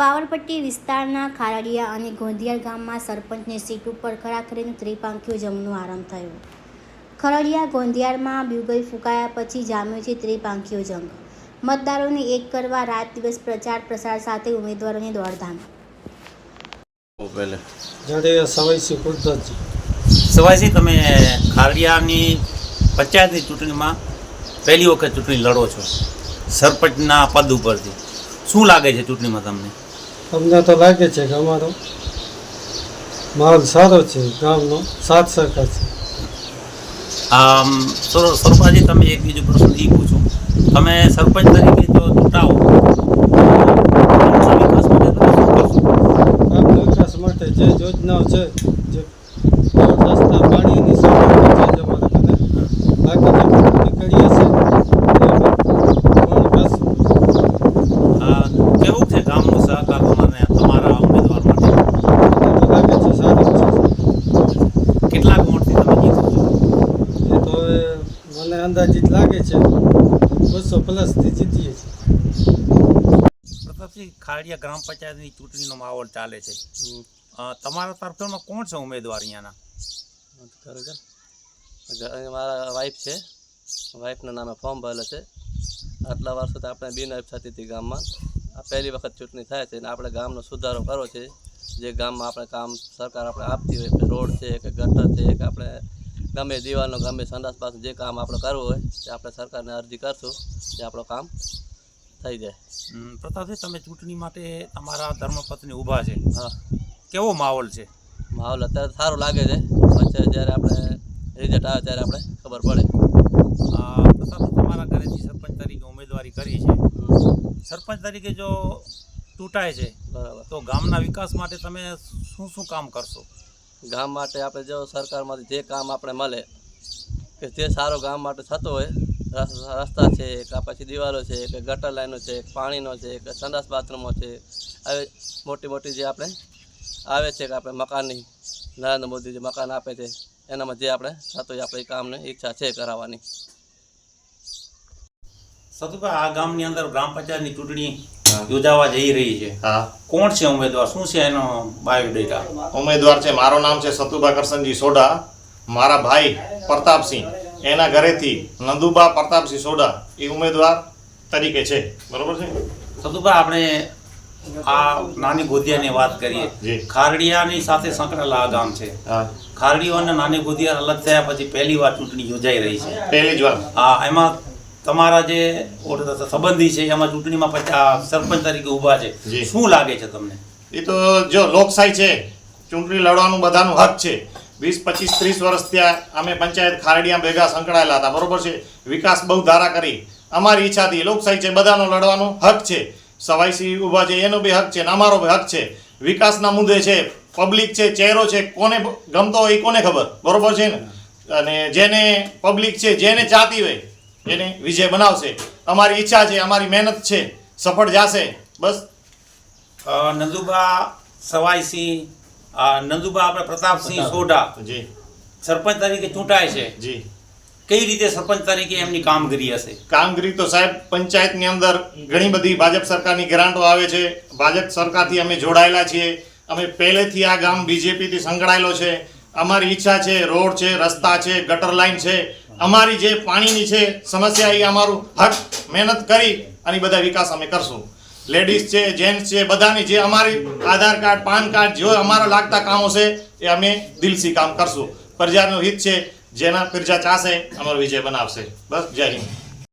પાવરપટ્ટી વિસ્તારના ખારડિયા અને ગોંધિયાર ગામમાં સરપંચની સીટ ઉપર ખરાખરીને ત્રિપાંખીઓ જંગનો આરંભ થયો. ખરડિયા ગોંધિયારમાં બ્યુગલ ફૂંકાયા પછી જામ્યો છે ત્રિપાંખીયો જંગ. મતદારોને એક કરવા રાત દિવસ પ્રચાર પ્રસાર સાથે ઉમેદવારોની દોડધામ. પહેલે જાડેજા સવાઈસી તમે ખારડિયાની પંચાયતની ચૂંટણીમાં પહેલી વખત ચૂંટણી લડો છો. સરપંચના પદ ઉપરથી. શું લાગે છે ચૂંટણીમાં તમને? અમને તો લાગે છે કે અમારો માહોલ સારો છે ગામનો સાથ સરખા છે. આમ સરોપાજી તમે એક બીજો પ્રશ્ન એ પૂછો. તમે સરપંચ તરીકે જો ગામના વિકાસ માટે જે યોજનાઓ છે જે રોડ રસ્તા પાણીની સગવડ છે જ અમારે મને બાકી જે પ્રગતિ કરીએ છે એ અમે પૂર્ણ કરશું આ કેવું છે ગામનો સહકાર તમારે તમારા ઉમેદવાર માટે મને તો લાગે છે સારું છે કેટલાક વોટથી તમે જીતો છો એ તો હવે મને અંદાજિત લાગે છે બસો પ્લસથી જીતીએ છીએ. પ્રતાપસિંહ ખારડિયા ગ્રામ પંચાયતની ચૂંટણીનો માહોલ ચાલે છે. તમારા તરફેણમાં કોણ છે ઉમેદવાર અહીંયાના? મારા વાઈફ છે. વાઈફના નામે ફોર્મ ભરેલો છે. આટલા વર્ષોથી આપણે બિનવાઈફ થતી હતી ગામમાં. આ પહેલી વખત ચૂંટણી થાય છે અને આપણે ગામનો સુધારો કરવો છે. જે ગામમાં આપણે કામ સરકાર આપણે આપતી હોય કે રોડ છે કે ગટર છે કે આપણે ગમે દિવાલનો ગમે સંડાસ પાસ જે કામ આપણે કરવું હોય તે આપણે સરકારને અરજી કરશું તે આપણું કામ થઈ જાય. હમ, પ્રતાપસિંહ તમે ચૂંટણી માટે તમારા ધર્મપત્ની ઊભા છે. હા. કેવો માહોલ છે? માહોલ અત્યારે સારો લાગે છે. પછી જ્યારે આપણે રિઝલ્ટ આવે ત્યારે આપણે ખબર પડે. અ, તમારા ઘરેથી સરપંચ તરીકે ઉમેદવારી કરી છે. સરપંચ તરીકે જો તૂટાય છે બરાબર. તો ગામના વિકાસ માટે તમે શું શું કામ કરશો? ગામ માટે આપણે જો સરકારમાંથી જે કામ આપણે મળે, કે જે સારો ગામ માટે થતો હોય રસ્તા છે, કે પછી દિવાલો છે, કે ગટર લાઈનો છે પાણીનો છે, કે સંડાસ બાથરૂમો છે, આવી મોટી મોટી જે આપણે આવે છે કે આપણે મકાનની, નરેન્દ્ર મોદી જે મકાન આપે છે, એનામાં જે આપણે થતો હોય, આપણે કામની ઈચ્છા છે કરાવવાની. સતુભાઈ આ ગામની અંદર ગ્રામ પંચાયતની ચૂંટણી યોજાવા જઈ રહી છે. હા. કોણ છે ઉમેદવાર? શું છે એનો બાયોડેટા? ઉમેદવાર છે મારું નામ છે સતુભા કરશનજી સોઢા. મારા ભાઈ પ્રતાપસિંહ. એના ઘરેથી નંદુબા પ્રતાપસિંહ સોઢા એ ઉમેદવાર તરીકે છે. બરોબર છે? સતુભાઈ આપણે આ નાની ગોધિયાની વાત કરીએ. ખારડિયાની સાથે સંકળાયેલા આ ગામ છે. હા. ખારડીઓ અને નાની ગોધિયા અલગ થયા પછી પહેલી વાર ચૂંટણી યોજાઈ રહી છે. પહેલી જ વાર. આ એમાં તમારા જે સંબંધી છે એમાં ચૂંટણીમાં પછી આ સરપંચ તરીકે ઊભા છે શું લાગે છે તમને? એ તો જો લોકશાહી છે ચૂંટણી લડવાનું બધાનું હક છે. વીસ પચીસ ત્રીસ વર્ષ ત્યાં અમે પંચાયત ખારડિયા ભેગા સંકળાયેલા હતા બરોબર છે? વિકાસ બહુ ધારા કરી. અમારી ઈચ્છાથી લોકશાહી છે બધાનો લડવાનો હક છે. સવાઈસી ઊભા છે એનો બી હક છે ને અમારો બી હક છે. વિકાસના મુદ્દે છે પબ્લિક છે ચહેરો છે કોને ગમતો હોય એ કોને ખબર? બરોબર છે ને? અને જેને પબ્લિક છે જેને ચાહતી હોય એને વિજય બનાવશે. અમારી ઈચ્છા છે અમારી મહેનત છે સફળ જાશે. બસ. નંદુબા સવાઈસિંહ નંદુબા આપણે પ્રતાપસિંહ સોઢા. જી. સરપંચ તરીકે ચૂંટાય છે. જી. કઈ રીતે સરપંચ તરીકે એમની કામગીરી હશે? કામગીરી તો સાહેબ પંચાયતની અંદર ઘણી બધી ભાજપ સરકારની ગ્રાન્ટો આવે છે. ભાજપ સરકારથી અમે જોડાયેલા છીએ. અમે પહેલેથી આ ગામ બીજેપીથી સંકળાયેલો છે. અમારી ઈચ્છા છે રોડ છે રસ્તા છે ગટર લાઇન છે. અમારી જે પાણીની છે સમસ્યા એ અમારું હક મહેનત કરી અને બધા વિકાસ અમે કરશું. લેડીઝ છે જેન્ટ્સ છે, બધાની જે અમારી આધાર કાર્ડ, પાન કાર્ડ જે અમારા લાગતા કામો છે એ અમે દિલથી કામ કરશું. પ્રજાનું હિત છે, જેના પ્રજા ચાહશે, અમારો વિજય બનાવશે. બસ, જય હિન્દ.